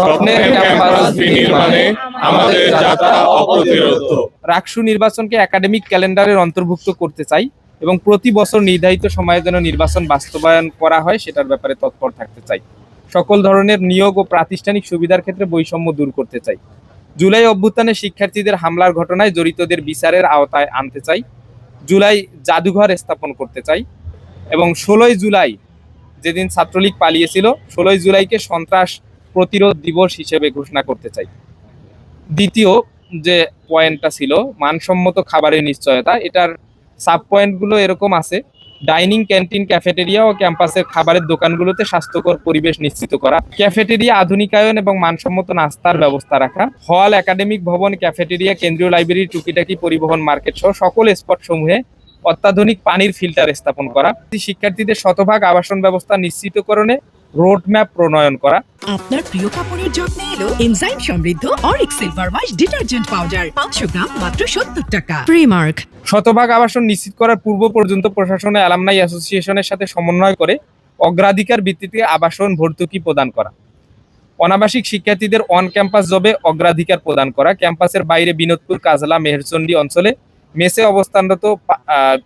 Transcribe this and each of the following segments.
স্বপ্নের ক্যাম্পাস বিনির্মাণে আমাদের যাত্রা অপ্রতিরোধ। রাকসু নির্বাচনকে একাডেমিক ক্যালেন্ডারের অন্তর্ভুক্ত করতে চাই এবং প্রতি বছর নির্ধারিত সময়ে যেন নির্বাচন বাস্তবায়ন করা হয় সেটার ব্যাপারে তৎপর থাকতে চাই। সকল ধরনের নিয়োগ ও প্রাতিষ্ঠানিক সুবিধার ক্ষেত্রে বৈষম্য দূর করতে চাই। জুলাই অভ্যুত্থানে শিক্ষার্থীদের হামলার ঘটনায় জড়িতদের বিচারের আওতায় আনতে চাই। জুলাই জাদুঘর স্থাপন করতে চাই এবং ষোলোই জুলাই যেদিন ছাত্রলীগ পালিয়েছিল ষোলোই জুলাইকে সন্ত্রাস প্রতিরোধ দিবস হিসেবে ঘোষণা করতে চাই। দ্বিতীয় যে পয়েন্টটা ছিল, মানসম্মত খাবারের নিশ্চয়তা, এটার সাব পয়েন্টগুলো এরকম আছে। ডাইনিং, ক্যান্টিন ক্যাফেটেরিয়া ও ক্যাম্পাসের খাবারের দোকানগুলোতে স্বাস্থ্যকর পরিবেশ নিশ্চিত করা। ক্যাফেটেরিয়া আধুনিকায়ন এবং মানসম্মত নাস্তার ব্যবস্থা রাখা। হল একাডেমিক ভবন ক্যাফেটেরিয়া কেন্দ্রীয় লাইব্রেরি টুকিটাকি পরিবহন মার্কেট সহ সকল স্পট সমূহে অত্যাধুনিক পানির ফিল্টার স্থাপন করা। শিক্ষার্থীদের শতভাগ আবাসন ব্যবস্থা নিশ্চিতকরণে রোড ম্যাপ প্রণয়ন করা। আপনার প্রিয় কাপড়ের যত্নে এলো এনজাইম সমৃদ্ধ Auric silver wash detergent powder. পাঁচশো গ্রাম মাত্র সত্তর টাকা। প্রিমার্ক শতভাগ আবাসন নিশ্চিত করার পূর্ব পর্যন্ত প্রশাসনে অ্যালামনাই অ্যাসোসিয়েশনের সাথে সমন্বয় করে অগ্রাধিকার ভিত্তিতে আবাসন ভর্তুকি প্রদান করা। অনাবাসিক শিক্ষার্থীদের অন ক্যাম্পাস জবে অগ্রাধিকার প্রদান করা। ক্যাম্পাসের বাইরে বিনোদপুর কাজলা মেহেরচন্ডী অঞ্চলে মেসে অবস্থানরত আহ,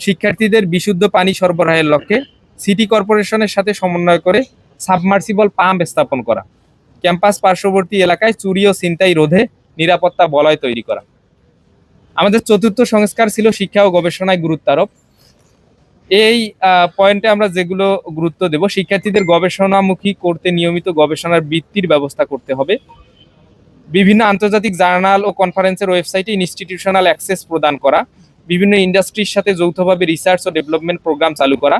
শিক্ষার্থীদের বিশুদ্ধ পানি সরবরাহের লক্ষ্যে সিটি কর্পোরেশনের সাথে সমন্বয় করে সাবমার্সিবল পাম্প স্থাপন করা। ক্যাম্পাস পার্শ্ববর্তী এলাকায় চুরি ও ছিনতাই রোধে নিরাপত্তা বলয় তৈরি করা। আমাদের চতুর্থ সংস্কার ছিল শিক্ষা ও গবেষণায় গুরুত্ব আরোপ। এই পয়েন্টে আমরা যেগুলো গুরুত্ব দেব, শিক্ষার্থীদের গবেষণামুখী করতে নিয়মিত গবেষণার বৃত্তির ব্যবস্থা করতে হবে। বিভিন্ন আন্তর্জাতিক জার্নাল ও কনফারেন্সের ওয়েবসাইটে ইনস্টিটিউশনাল অ্যাক্সেস প্রদান করা। বিভিন্ন ইন্ডাস্ট্রির সাথে যৌথভাবে রিসার্চ ও ডেভেলপমেন্ট প্রোগ্রাম চালু করা।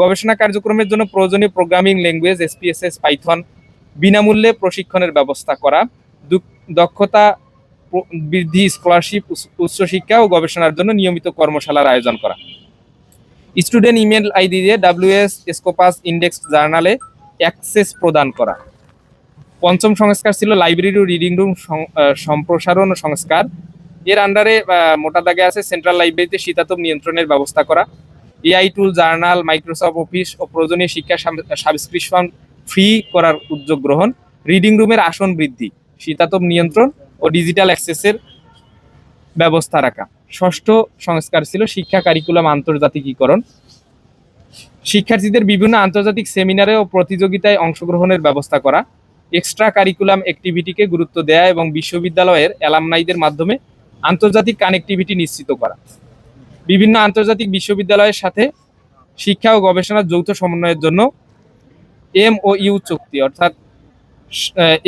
গবেষণা কার্যক্রমের জন্য প্রয়োজনীয় প্রোগ্রামিং ল্যাঙ্গুয়েজ এসপিএসএস পাইথন বিনামূল্যে প্রশিক্ষণের ব্যবস্থা করা দক্ষতা বৃদ্ধি স্কলারশিপ উচ্চশিক্ষা ও গবেষণার জন্য নিয়মিত কর্মশালার আয়োজন করা। স্টুডেন্ট ইমেল আইডি দিয়ে ডাব্লিউএস স্কোপাস ইন্ডেক্স জার্নালে অ্যাক্সেস প্রদান করা। পঞ্চম সংস্কার ছিল লাইব্রেরি ও রিডিং রুম সম্প্রসারণ সংস্কার। এর আন্ডারে মোটা দাগে আছে সেন্ট্রাল লাইব্রেরিতে শীতাতপ নিয়ন্ত্রণের ব্যবস্থা করা। AI tool journal Microsoft Office ও প্রয়োজনীয় শিক্ষা সাবস্ক্রিপশন ফ্রি করার উদ্যোগ গ্রহণ। রিডিং রুমের আসন বৃদ্ধি, শীতাতপ নিয়ন্ত্রণ ও ডিজিটাল অ্যাক্সেসের ব্যবস্থা রাখা। ষষ্ঠ সংস্কার ছিল শিক্ষা কারিকুলাম আন্তর্জাতিকীকরণ। শিক্ষার্থীদের বিভিন্ন আন্তর্জাতিক সেমিনারে ও প্রতিযোগিতায় অংশগ্রহণের ব্যবস্থা করা। এক্সট্রা কারিকুলাম অ্যাক্টিভিটিকে গুরুত্ব দেয়া এবং বিশ্ববিদ্যালয়ের অ্যালামনাইদের মাধ্যমে আন্তর্জাতিক কানেক্টিভিটি নিশ্চিত করা। বিভিন্ন আন্তর্জাতিক বিশ্ববিদ্যালয়ের সাথে শিক্ষা ও গবেষণার যৌথ সমন্বয়ের জন্য এম ও ইউ চুক্তি, অর্থাৎ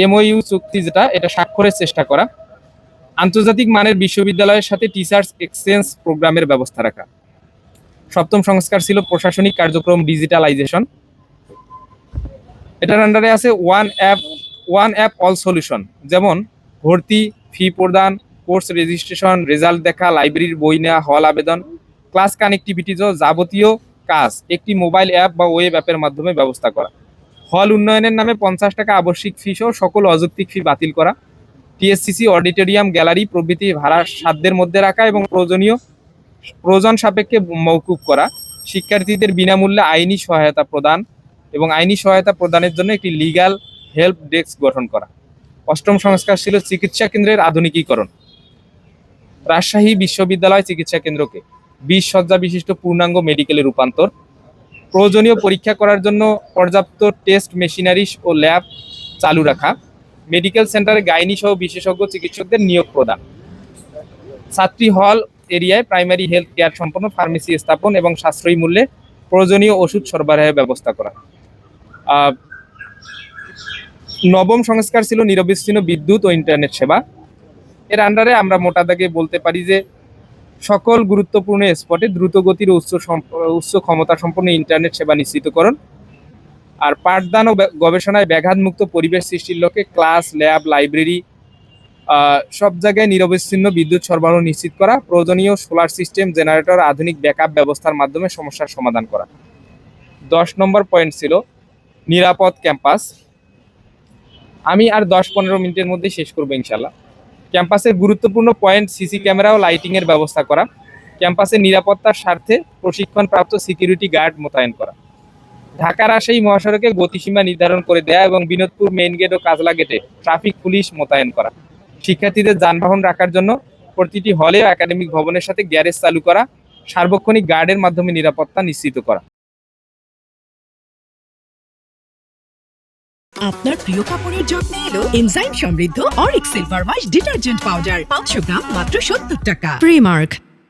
এমওইউ চুক্তি যেটা, এটা স্বাক্ষরের চেষ্টা করা। আন্তর্জাতিক মানের বিশ্ববিদ্যালয়ের সাথে টিচার্স এক্সচেঞ্জ প্রোগ্রামের ব্যবস্থা রাখা। সপ্তম সংস্কার ছিল প্রশাসনিক কার্যক্রম ডিজিটালাইজেশন। এটার আন্ডারে আছে one app one app all solution যেমন ভর্তি ফি প্রদান কোর্স রেজিস্ট্রেশন, রেজাল্ট দেখা, লাইব্রেরির বই নেওয়া, হল আবেদন, ক্লাস কানেক্টিভিটি যাবতীয় কাজ, একটি মোবাইল অ্যাপ বা ওয়েব অ্যাপের মাধ্যমে ব্যবস্থা করা। হল উন্নয়নের নামে পঞ্চাশ টাকা আবশ্যিক ফি সহ সকল অযৌক্তিক ফি বাতিল করা। টিএসসিসি অডিটোরিয়াম গ্যালারি, প্রভৃতি ভাড়া সাধ্যের মধ্যে রাখা এবং প্রয়োজনীয় প্রয়োজন সাপেক্ষে মৌকুব করা। শিক্ষার্থীদের বিনামূল্যে আইনি সহায়তা প্রদান এবং আইনি সহায়তা প্রদানের জন্য একটি লিগ্যাল হেল্প ডেস্ক গঠন করা। অষ্টম সংস্কার ছিল চিকিৎসা কেন্দ্রের আধুনিকীকরণ। রাজশাহী বিশ্ববিদ্যালয় চিকিৎসা কেন্দ্রকে বিশ শয্যা বিশিষ্ট পূর্ণাঙ্গ মেডিকেলে রূপান্তর। প্রয়োজনীয় পরীক্ষা করার জন্য পর্যাপ্ত টেস্ট মেশিনারিজ ও ল্যাব চালু রাখা। মেডিকেল সেন্টারে গাইনি সহ বিশেষজ্ঞ চিকিৎসকদের নিয়োগ প্রদান। ছাত্রী হল এরিয়ায় প্রাইমারি হেলথ কেয়ার সম্পন্ন ফার্মেসি স্থাপন এবং সাশ্রয়ী মূল্যে প্রয়োজনীয় ওষুধ সরবরাহের ব্যবস্থা করা। নবম সংস্কার ছিল নিরবিচ্ছিন্ন বিদ্যুৎ ও ইন্টারনেট সেবা। এর আন্ডারে আমরা মোটা দাগে বলতে পারি যে সকল গুরুত্বপূর্ণ স্পটে দ্রুত গতির উচ্চ উচ্চ ক্ষমতা সম্পন্ন ইন্টারনেট সেবা নিশ্চিতকরণ। আর পাঠদান ও গবেষণায় ব্যাঘাতমুক্ত পরিবেশ সৃষ্টির লক্ষ্যে ক্লাস ল্যাব লাইব্রেরি সব জায়গায় নিরবিচ্ছিন্ন বিদ্যুৎ সরবরাহ নিশ্চিত করা, প্রয়োজনীয় সোলার সিস্টেম জেনারেটর আধুনিক ব্যাকআপ ব্যবস্থার মাধ্যমে সমস্যার সমাধান করা। দশ নম্বর পয়েন্ট ছিল নিরাপদ ক্যাম্পাস আমি আর দশ পনেরো মিনিটের মধ্যে শেষ করব ইনশাল্লাহ ক্যাম্পাসের গুরুত্বপূর্ণ পয়েন্ট সিসি ক্যামেরা ও লাইটিং এর ব্যবস্থা করা, ক্যাম্পাসের নিরাপত্তার স্বার্থে প্রশিক্ষণপ্রাপ্ত সিকিউরিটি গার্ড মোতায়েন করা। ঢাকার রাজশাহী মহাসড়কে গতিসীমা নির্ধারণ করে দেয়া এবং বিনোদপুর মেইন গেট ও কাজলা গেটে ট্রাফিক পুলিশ মোতায়েন করা। শিক্ষার্থীদের যানবাহন রাখার জন্য প্রতিটি হলে একাডেমিক ভবনের সাথে গ্যারেজ চালু করা, সার্বক্ষণিক গার্ডের মাধ্যমে নিরাপত্তা নিশ্চিত করা। আপনার প্রিয় কাপড়ের জন্য এলো এনজাইম সমৃদ্ধ Auric silver wash detergent powder পাঁচশো গ্রাম মাত্র সত্তর টাকা। প্রিমার্ক